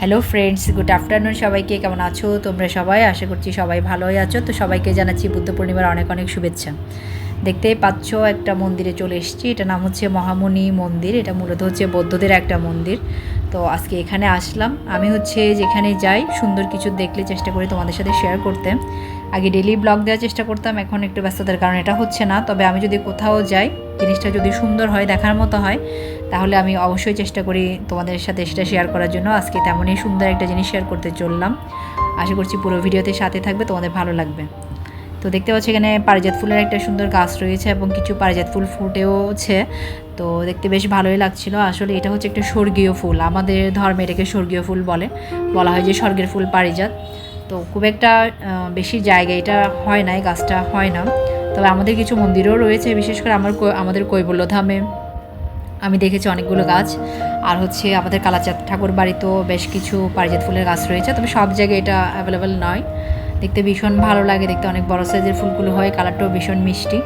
Hello friends good afternoon সবাইকে, কেমন আছো? তোমরা সবাই? আশা করছি সবাই ভালোই আছো। তো সবাইকে জানাচ্ছি বুদ্ধ পূর্ণিমার অনেক অনেক শুভেচ্ছা। দেখতেই পাচ্ছ একটা মন্দিরে চলে এসেছি। এটা নাম হচ্ছে মহামণি মন্দির। এটা মূলত হচ্ছে বৌদ্ধদের একটা মন্দির। তো আজকে এখানে আসলাম। আমি হচ্ছে যেখানে যাই, সুন্দর কিছু দেখলে চেষ্টা করি তোমাদের সাথে শেয়ার করতে। আগে ডেলি ব্লগ দেওয়ার চেষ্টা করতাম, এখন একটু ব্যস্ততার কারণে এটা হচ্ছে না। তবে আমি যদি কোথাও যাই, জিনিসটা যদি সুন্দর হয়, দেখার মতো হয়, তাহলে আমি অবশ্যই চেষ্টা করি তোমাদের সাথে সেটা শেয়ার করার জন্য। আজকে তেমনই সুন্দর একটা জিনিস শেয়ার করতে চললাম। আশা করছি পুরো ভিডিওতে সাথে থাকবে, তোমাদের ভালো লাগবে। তো দেখতে পাচ্ছি এখানে পারিজাত ফুলের একটা সুন্দর গাছ রয়েছে এবং কিছু পারিজাত ফুল ফুটেওছে। তো দেখতে বেশ ভালোই লাগছিল। আসলে এটা হচ্ছে একটা স্বর্গীয় ফুল। আমাদের ধর্মে এটাকে স্বর্গীয় ফুল বলে। বলা হয় যে স্বর্গের ফুল পারিজাত। তো খুব একটা বেশি জায়গা এটা হয় না এই গাছটা হয় না। তবে আমাদের কিছু মন্দিরও রয়েছে, বিশেষ করে আমার আমাদের কৈবল্যধামে। আমি দেখেছি অনেকগুলো গাছ। আর হচ্ছে আমাদের কালাচাঁদ ঠাকুর বাড়িতেও বেশ কিছু পারিজাত ফুলের গাছ রয়েছে, তবে সব জায়গায় এটা অ্যাভেলেবেল নয়। দেখতে ভীষণ ভালো লাগে, দেখতে অনেক বড় সাইজের ফুলগুলো হয়, কালারটাও ভীষণ মিষ্টি।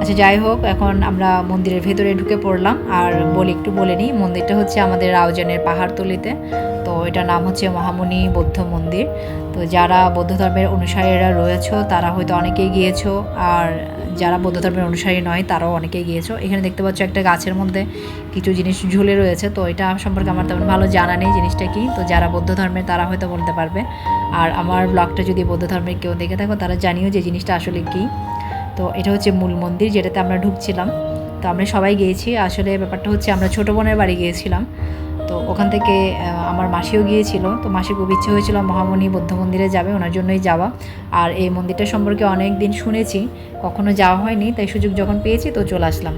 আচ্ছা যাই হোক, এখন আমরা মন্দিরের ভেতরে ঢুকে পড়লাম। আর বলি, একটু বলে নিই, মন্দিরটা হচ্ছে আমাদের রাউজানের পাহাড়তলিতে। তো এটার নাম হচ্ছে মহামুনি বৌদ্ধ মন্দির। তো যারা বৌদ্ধ ধর্মের অনুসারীরা রয়েছো, তারা হয়তো অনেকেই গিয়েছো, আর যারা বৌদ্ধ ধর্মের অনুসারী নয়, তারাও অনেকেই গিয়েছো। এখানে দেখতে পাচ্ছ একটা গাছের মধ্যে কিছু জিনিস ঝুলে রয়েছে। তো এটা সম্পর্কে আমার তেমন ভালো জানা নেই জিনিসটা কি। তো যারা বৌদ্ধ ধর্মের, তারা হয়তো বলতে পারবে। আর আমার ব্লগটা যদি বৌদ্ধ ধর্মের কেউ দেখে থাকো, তারা জানিও যে জিনিসটা আসলে কী। তো এটা হচ্ছে মূল মন্দির যেটাতে আমরা ঢুকছিলাম। তো আমরা সবাই গিয়েছি। আসলে ব্যাপারটা হচ্ছে আমরা ছোটো বোনের বাড়ি গিয়েছিলাম। তো ওখান থেকে আমার মাসিও গিয়েছিল। তো মাসি খুব ইচ্ছে হয়েছিল মহামণি বৌদ্ধ মন্দিরে যাবে, ওনার জন্যই যাওয়া। আর এই মন্দিরটা সম্পর্কে অনেক দিন শুনেছি, কখনো যাওয়া হয়নি, তাই সুযোগ যখন পেয়েছি তো চলে আসলাম।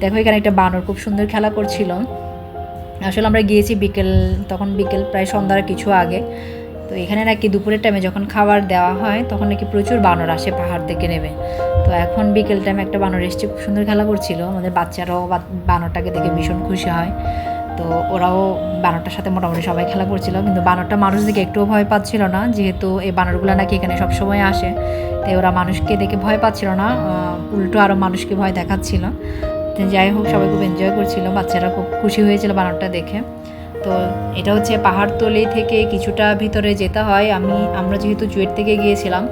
দেখো, এখানে একটা বানর খুব সুন্দর খেলা করছিল। আসলে আমরা গিয়েছি বিকেল, তখন বিকেল প্রায় সন্ধ্যার কিছু আগে। তো এখানে নাকি দুপুরের টাইমে যখন খাবার দেওয়া হয়, তখন নাকি প্রচুর বানর আসে পাহাড় থেকে নেমে তো এখন বিকেল টাইমে একটা বানর এসছে, খুব সুন্দর খেলা করছিল। আমাদের বাচ্চারাও বানরটাকে দেখে ভীষণ খুশি হয়। তো ওরাও বানরটার সাথে মোটামুটি সবাই খেলা করছিল, কিন্তু বানরটা মানুষ দেখে একটুও ভয় পাচ্ছিল না, যেহেতু এই বানরগুলো নাকি এখানে সবসময় আসে। তো ওরা মানুষকে দেখে ভয় পাচ্ছিল না উল্টো আরও মানুষকে ভয় দেখাচ্ছিল। যাই হোক, সবাই খুব এনজয় করছিল, বাচ্চারা খুব খুশি হয়েছিল বানরটা দেখে। তো এটা হচ্ছে পাহাড়তলি থেকে কিছুটা ভিতরে যেতে হয়। আমি, আমরা যেহেতু চুয়েট থেকে গিয়েছিলাম,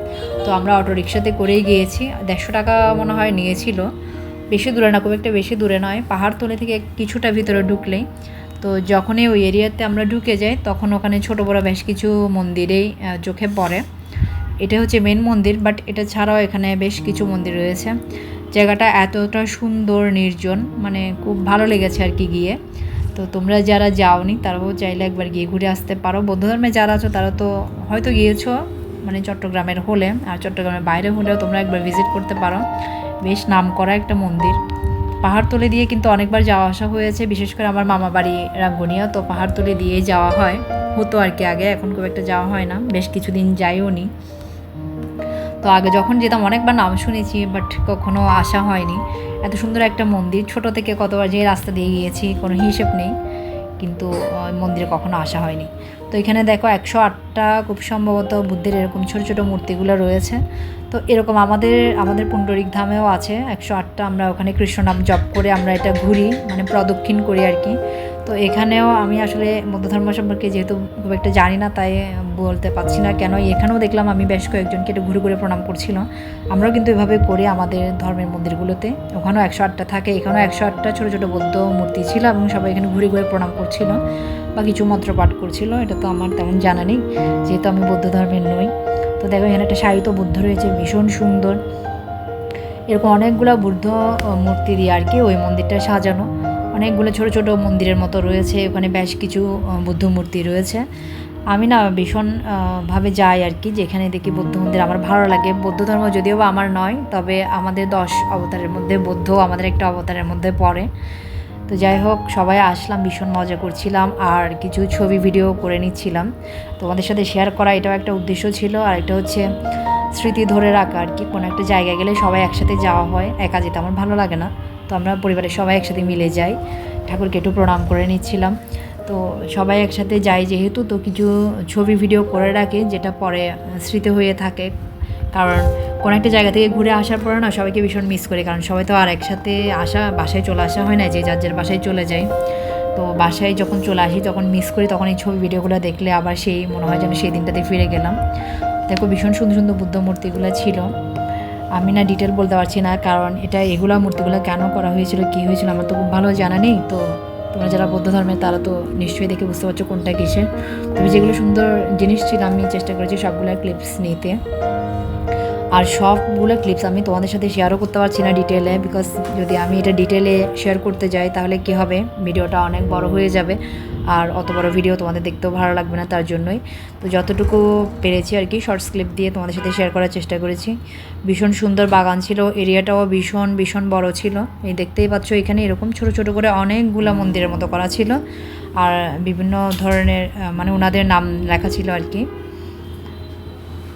তো আমরা অটো রিক্সাতে করেই গিয়েছি। দেড়শো টাকা মনে হয় নিয়েছিল। বেশি দূরে না, খুব একটা বেশি দূরে নয় পাহাড়তলি থেকে কিছুটা ভিতরে ঢুকলেই। তো যখনই ওই এরিয়াতে আমরা ঢুকে যাই, তখন ওখানে ছোট বড় বেশ কিছু মন্দিরেই চোখে পড়ে। এটা হচ্ছে মেন মন্দির বাট এটা ছাড়াও এখানে বেশ কিছু মন্দির রয়েছে। জায়গাটা এতটা সুন্দর, নির্জন মানে খুব ভালো লেগেছে আর কি গিয়ে। তো তোমরা যারা যাওনি, তারাও চাইলে একবার গিয়ে ঘুরে আসতে পারো। বৌদ্ধ ধর্মে যারা আছো, তারা তো হয়তো গিয়েছো মানে চট্টগ্রামের হলে, আর চট্টগ্রামের বাইরে হলেও তোমরা একবার ভিজিট করতে পারো। বেশ নাম করা একটা মন্দির। পাহাড়তলি দিয়ে কিন্তু অনেকবার যাওয়া আসা হয়েছে, বিশেষ করে আমার মামা বাড়ি রাঙ্গুনিয়া, তো পাহাড়তলি দিয়েই যাওয়া হয়। হতো আর কি আগে, এখন খুব একটা যাওয়া হয় না, বেশ কিছুদিন যাইও নি। তো আগে যখন যেতাম অনেকবার নাম শুনেছি বাট কখনো আসা হয়নি। এত সুন্দর একটা মন্দির, ছোট থেকে কতবার যে রাস্তা দিয়ে গিয়েছি, কোনো হিসেব নেই। কিন্তু মন্দিরে কখনো আসা হয়নি। তো এখানে দেখো একশো আটটা খুব সম্ভবত বুদ্ধের এরকম ছোটো ছোটো মূর্তিগুলো রয়েছে। তো এরকম আমাদের আমাদের পুণ্ডরিক ধামেও আছে। একশো আটটা আমরা ওখানে কৃষ্ণনাম জপ করে আমরা এটা ঘুরি মানে প্রদক্ষিণ করি আর কি। তো এখানেও আমি আসলে বৌদ্ধ ধর্ম সম্পর্কে যেহেতু খুব একটা জানি না, তাই বলতে পারছি না কেন। এখানেও দেখলাম আমি বেশ কয়েকজনকে এটা ঘুরে ঘুরে প্রণাম করছিল। আমরাও কিন্তু এভাবে করি আমাদের ধর্মের মন্দিরগুলোতে। ওখানেও একশো আটটা থাকে, এখানেও একশো আটটা ছোটো ছোটো বৌদ্ধ মূর্তি ছিল এবং সবাই এখানে ঘুরে ঘুরে প্রণাম করছিল বা কিছু মন্ত্র পাঠ করছিল, এটা তো আমার তেমন জানা নেই, যেহেতু আমি বৌদ্ধ ধর্মের নই। তো দেখো, এখানে একটা সাহিত্য বুদ্ধ রয়েছে, ভীষণ সুন্দর। এরকম অনেকগুলো বুদ্ধ মূর্তি দিয়ে আর কি ওই মন্দিরটা সাজানো। অনেকগুলো ছোট ছোট মন্দিরের মতো রয়েছে ওখানে বেশ কিছু বুদ্ধ মূর্তি রয়েছে। আমি না ভীষণ আহ, ভাবে যাই আর কি যেখানে দেখি বৌদ্ধ মন্দির আমার ভালো লাগে। বৌদ্ধ ধর্ম যদিও বা আমার নয় তবে আমাদের দশ অবতারের মধ্যে বৌদ্ধ আমাদের একটা অবতারের মধ্যে পড়ে। তো যাই হোক সবাই আসলাম ভীষণ মজা করছিলাম আর কিছু ছবি ভিডিও করে নিচ্ছিলাম। তোমাদের সাথে শেয়ার করা এটাও একটা উদ্দেশ্য ছিল আর এটা হচ্ছে স্মৃতি ধরে রাখা আর কি কোনো একটা জায়গায় গেলে সবাই একসাথে যাওয়া হয় একা যেতে আমার ভালো লাগে না। তো আমরা পরিবারের সবাই একসাথে মিলে যাই। ঠাকুরকে একটু প্রণাম করে নিচ্ছিলাম। তো সবাই একসাথে যাই যেহেতু, তো কিছু ছবি ভিডিও করে রাখে, যেটা পরে স্মৃতি হয়ে থাকে। কারণ কোনো একটা জায়গা থেকে ঘুরে আসার পরে না, সবাইকে ভীষণ মিস করি। কারণ সবাই তো আর একসাথে আসা, বাসায় চলে আসা হয় না, যে যার যার বাসায় চলে যায় তো বাসায় যখন চলে আসি, তখন মিস করি, তখন এই ছবি ভিডিওগুলো দেখলে আবার সেই মনে হয় যেন সেই দিনটাতে ফিরে গেলাম। দেখো ভীষণ সুন্দর সুন্দর বুদ্ধ মূর্তিগুলো ছিল। আমি না ডিটেল বলতে পারছি না, কারণ এটা এগুলা মূর্তিগুলো কেন করা হয়েছিল, কি হয়েছিল আমার তো খুব ভালো জানা নেই। তো তোমরা যারা বৌদ্ধ ধর্মের, তারা তো নিশ্চয়ই দেখে বুঝতে পারছ কোনটা কিসের। তুমি যেগুলো সুন্দর জিনিস ছিল, আমি চেষ্টা করেছি সবগুলো ক্লিপস নিতে। আর সবগুলো ক্লিপস আমি তোমাদের সাথে শেয়ারও করতে পারছি না ডিটেলে বিকজ যদি আমি এটা ডিটেলে শেয়ার করতে যাই, তাহলে কি হবে? ভিডিওটা অনেক বড় হয়ে যাবে, আর অত বড় ভিডিও তোমাদের দেখতেও ভালো লাগবে না, তার জন্যই। তো যতটুকু পেরেছি আর কি শর্টস ক্লিপ দিয়ে তোমাদের সাথে শেয়ার করার চেষ্টা করেছি। ভীষণ সুন্দর বাগান ছিল এরিয়াটাও ভীষণ ভীষণ বড় ছিল। এই দেখতেই পাচ্ছ, এখানে এরকম ছোট ছোট করে অনেকগুলো মন্দিরের মতো করা ছিল। আর বিভিন্ন ধরনের মানে ওনাদের নাম লেখা ছিল আর কি।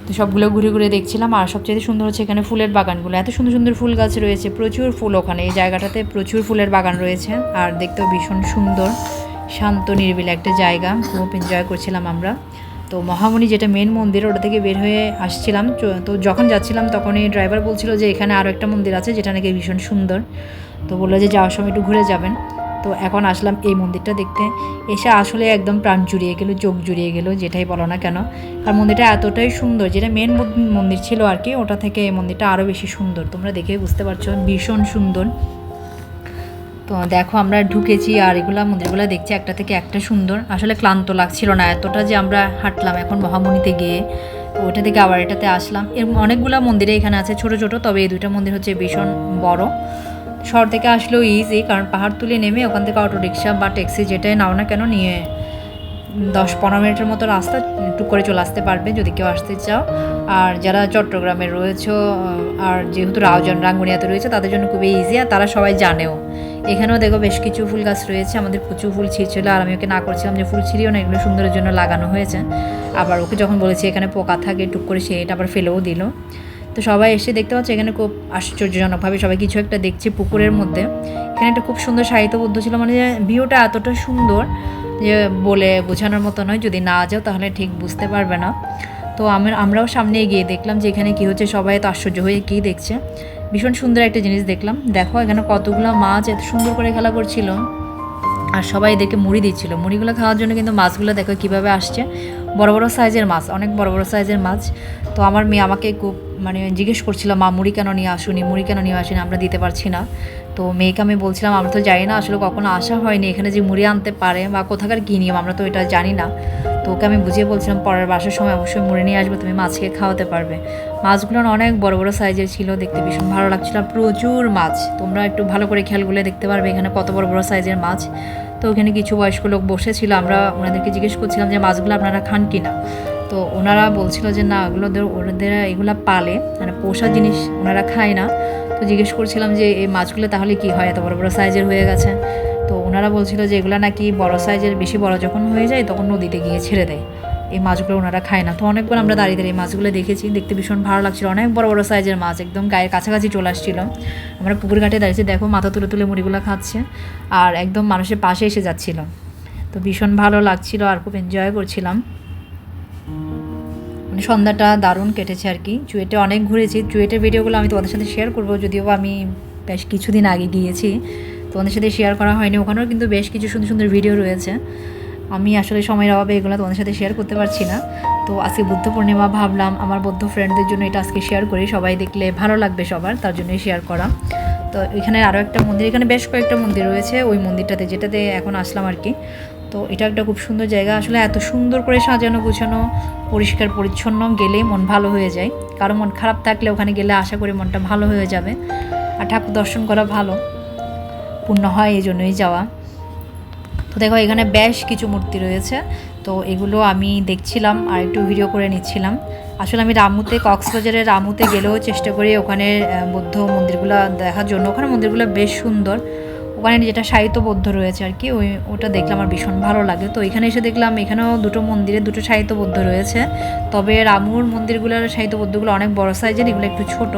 তো সবগুলো ঘুরে ঘুরে দেখছিলাম। আর সবচেয়ে সুন্দর হচ্ছে এখানে ফুলের বাগানগুলো। এত সুন্দর সুন্দর ফুল গাছ রয়েছে, প্রচুর ফুল ওখানে। এই জায়গাটাতে প্রচুর ফুলের বাগান রয়েছে। আর দেখতেও ভীষণ সুন্দর, শান্ত, নিরিবিলি একটা জায়গা। খুব এনজয় করছিলাম আমরা। তো মহামণি যেটা মেন মন্দির, ওটা থেকে বের হয়ে আসছিলাম। তো যখন যাচ্ছিলাম, তখনই ড্রাইভার বলছিল যে এখানে আরও একটা মন্দির আছে, যেটা নাকি ভীষণ সুন্দর। তো বলল যে যাওয়ার সময় একটু ঘুরে যাবেন। তো এখন আসলাম এই মন্দিরটা দেখতে। এসে আসলে একদম প্রাণ জুড়িয়ে গেল, চোখ জুড়িয়ে গেল, যেটাই বলো না কেন। আর মন্দিরটা এতটাই সুন্দর, যেটা মেন মন্দির ছিল আর কি, ওটা থেকে এই মন্দিরটা আরও বেশি সুন্দর। তোমরা দেখে বুঝতে পারছ, ভীষণ সুন্দর। তো দেখো আমরা ঢুকেছি আর এগুলো মন্দিরগুলো দেখছি, একটা থেকে একটা সুন্দর। আসলে ক্লান্ত লাগছিল না, এতটা যে আমরা হাঁটলাম এখন মহামণিতে গিয়ে। তো ওইটা থেকে আবার এটাতে আসলাম। এর অনেকগুলা মন্দিরে এখানে আছে, ছোট ছোট, তবে এই দুইটা মন্দির হচ্ছে ভীষণ বড়। শহর থেকে আসলেও ইজি কারণ পাহাড় তুলে নেমে ওখান থেকে অটো রিক্সা বা ট্যাক্সি যেটাই নাও না কেন নিয়ে দশ পনেরো মিনিটের মতো রাস্তা টুক করে চলে আসতে পারবে যদি কেউ আসতে চাও। আর যারা চট্টগ্রামে রয়েছে আর যেহেতু রাউজান, রাঙ্গুনিয়াতে রয়েছে, তাদের জন্য খুবই ইজি আর তারা সবাই জানেও। এখানেও দেখো বেশ কিছু ফুল গাছ রয়েছে, আমাদের প্রচুর ফুল ছিঁড়ছিল, আর আমি ওকে না করছিলাম যে ফুল ছিঁড়িও না, এগুলো সুন্দরের জন্য লাগানো হয়েছে। আবার ওকে যখন বলেছি এখানে পোকা থাকে, টুক করে সে এটা আবার ফেলেও দিল। তো সবাই এসে দেখতে পাচ্ছে, এখানে খুব আশ্চর্যজনকভাবে সবাই কিছু একটা দেখছে পুকুরের মধ্যে। এখানে একটা খুব সুন্দর সাহিত্যবদ্ধ ছিল মানে ভিউটা এতটা সুন্দর যে বলে বোঝানোর মতো নয়, যদি না যাও তাহলে ঠিক বুঝতে পারবে না। তো আমরা আমরাও সামনে গিয়ে দেখলাম যে এখানে কী হচ্ছে, সবাই তো আশ্চর্য হয়ে কী দেখছে। ভীষণ সুন্দর একটা জিনিস দেখলাম। দেখো, এখানে কতগুলো মাছ এত সুন্দর করে খেলা করছিল। আর সবাই এদেরকে মুড়ি দিচ্ছিল। মুড়িগুলো খাওয়ার জন্য কিন্তু মাছগুলো দেখো কীভাবে আসছে। বড় বড় সাইজের মাছ, অনেক বড় বড় সাইজের মাছ। তো আমার মেয়ে আমাকে খুব মানে জিজ্ঞেস করছিলাম মা, মুড়ি কেন নিয়ে আসুনি? মুড়ি কেন নিয়ে আসুনি? আমরা দিতে পারছি না। তো মেয়েকে আমি বলছিলাম, আমরা তো জানি না, আসলে কখনো আসা হয়নি। এখানে যে মুড়ি আনতে পারে বা কোথাকার কী নিয়ম, আমরা তো এটা জানি না। তো ওকে আমি বুঝিয়ে বলছিলাম, পরের বাসার সময় অবশ্যই মুড়ি নিয়ে আসবে, তুমি মাছকে খাওয়াতে পারবে। মাছগুলো অনেক বড় বড় সাইজের ছিল, দেখতে ভীষণ ভালো লাগছিল প্রচুর মাছ। তোমরা একটু ভালো করে খেয়াল করলে দেখতে পারবে এখানে কত বড় বড় সাইজের মাছ। তো ওখানে কিছু বয়স্ক লোক বসেছিল, আমরা ওনাদেরকে জিজ্ঞেস করছিলাম যে, মাছগুলো আপনারা খান কি না? তো ওনারা বলছিল যে, না, ওগুলো ওদের- এগুলো পালে মানে পোষা জিনিস ওনারা খায় না। তো জিজ্ঞেস করছিলাম যে, এই মাছগুলো তাহলে কি হয়? এত বড় বড় সাইজের হয়ে গেছে। তো ওনারা বলছিল যে, এগুলো নাকি বড় সাইজের বেশি বড় যখন হয়ে যায়, তখন নদীতে গিয়ে ছেড়ে দেয়। এই মাছগুলো ওনারা খায় না। তো অনেকবার আমরা দাঁড়িয়ে দাঁড়িয়ে এই মাছগুলো দেখেছি, দেখতে ভীষণ ভালো লাগছিল। অনেক বড় বড় সাইজের মাছ, একদম গায়ের কাছাকাছি চলে আসছিল। আমরা পুকুর ঘাটে দাঁড়িয়েছি, দেখো, মাথা তুলে তুলে মুড়িগুলো খাচ্ছে আর একদম মানুষের পাশে এসে যাচ্ছিল। তো ভীষণ ভালো লাগছিল আর খুব এনজয় করছিলাম। সন্ধ্যাটা দারুণ কেটেছে আর কি। চুয়েটে অনেক ঘুরেছি। চুয়েটের ভিডিওগুলো আমি তোমাদের সাথে শেয়ার করব। যদিও আমি বেশ কিছুদিন আগে গিয়েছি, তোমাদের সাথে শেয়ার করা হয়নি। ওখানেও কিন্তু বেশ কিছু সুন্দর সুন্দর ভিডিও রয়েছে। আমি আসলে সময়ের অভাবে এগুলো তোমাদের সাথে শেয়ার করতে পারছি না। তো আজকে বুদ্ধ পূর্ণিমা ভাবলাম, আমার বৌদ্ধ ফ্রেন্ডদের জন্য এটা আজকে শেয়ার করি। সবাই দেখলে ভালো লাগবে সবার, তার জন্যই শেয়ার করা। তো এখানে আরও একটা মন্দির, এখানে বেশ কয়েকটা মন্দির রয়েছে। ওই মন্দিরটাতে, যেটাতে এখন আসলাম আর কি। তো এটা একটা খুব সুন্দর জায়গা। আসলে এত সুন্দর করে সাজানো, গোছানো, পরিষ্কার, পরিচ্ছন্ন গেলেই মন ভালো হয়ে যায়। কারও মন খারাপ থাকলে ওখানে গেলে আশা করি মনটা ভালো হয়ে যাবে। আর ঠাকুর দর্শন করা ভালো, পূর্ণ হয় এই জন্যই যাওয়া। তো দেখো, এখানে বেশ কিছু মূর্তি রয়েছে। তো এগুলো আমি দেখছিলাম আর একটু ভিডিও করে নিচ্ছিলাম। আসলে আমি রামুতে, কক্সবাজারের রামুতে গেলেও চেষ্টা করি ওখানে বৌদ্ধ মন্দিরগুলো দেখার জন্য। ওখানে মন্দিরগুলো বেশ সুন্দর। ওখানে যেটা সাহিত্য বৌদ্ধ রয়েছে আর কি, ওই, ওটা দেখলাম আমার ভীষণ ভালো লাগে। তো এখানে এসে দেখলাম এখানেও দুটো মন্দিরে দুটো সাহিত্য বৌদ্ধ রয়েছে। তবে রামুর মন্দিরগুলোর সাহিত্য বৌদ্ধগুলো অনেক বড় সাইজের এগুলো একটু ছোট।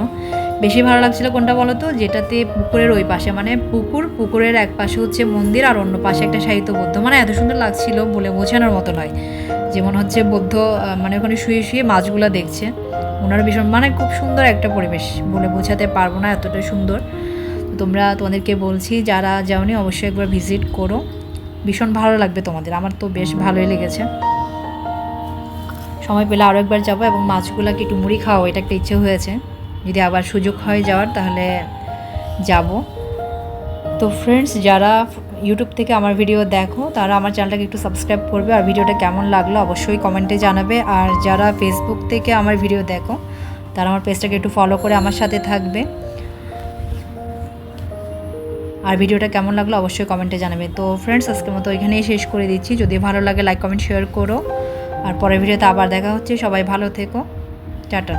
বেশি ভালো লাগছিল কোনটা বলো তো যেটাতে পুকুরের ওই পাশে মানে পুকুর, পুকুরের এক পাশে হচ্ছে মন্দির আর অন্য পাশে একটা সাহিত্য বৌদ্ধ মানে এত সুন্দর লাগছিল বলে বোঝানোর মতো নয়। যেমন হচ্ছে বৌদ্ধ মানে ওখানে শুয়ে শুয়ে মাছগুলো দেখছে। ওনার ভীষণ মানে খুব সুন্দর একটা পরিবেশ বলে বোঝাতে পারব না এতটা সুন্দর। তোমরা তোমাদেরকে বলছি, যারা যাওনি অবশ্যই একবার ভিজিট করো। ভীষণ ভালো লাগবে তোমাদের, আমার তো বেশ ভালোই লেগেছে। সময় পেলে আরও একবার যাব এবং মাছগুলোকে একটু মুড়ি খাওয়াবো, এটা একটা ইচ্ছে হয়েছে। যদি আবার সুযোগ হয় যাওয়ার, তাহলে যাব। তো ফ্রেন্ডস যারা ইউটিউব থেকে আমার ভিডিও দেখো, তারা আমার চ্যানেলটাকে একটু সাবস্ক্রাইব করবে। আর ভিডিওটা কেমন লাগল অবশ্যই কমেন্টে জানাবে। আর যারা ফেসবুক থেকে আমার ভিডিও দেখো, তারা আমার পেজটাকে একটু ফলো করে আমার সাথে থাকবে। আর ভিডিওটা কেমন লাগল অবশ্যই কমেন্টে জানাবে। তো ফ্রেন্ডস আজকের মতো এখানেই শেষ করে দিচ্ছি। যদি ভালো লাগে লাইক কমেন্ট শেয়ার করো। আর পরের ভিডিওতে আবার দেখা হচ্ছে। সবাই ভালো থেকো। টাটা।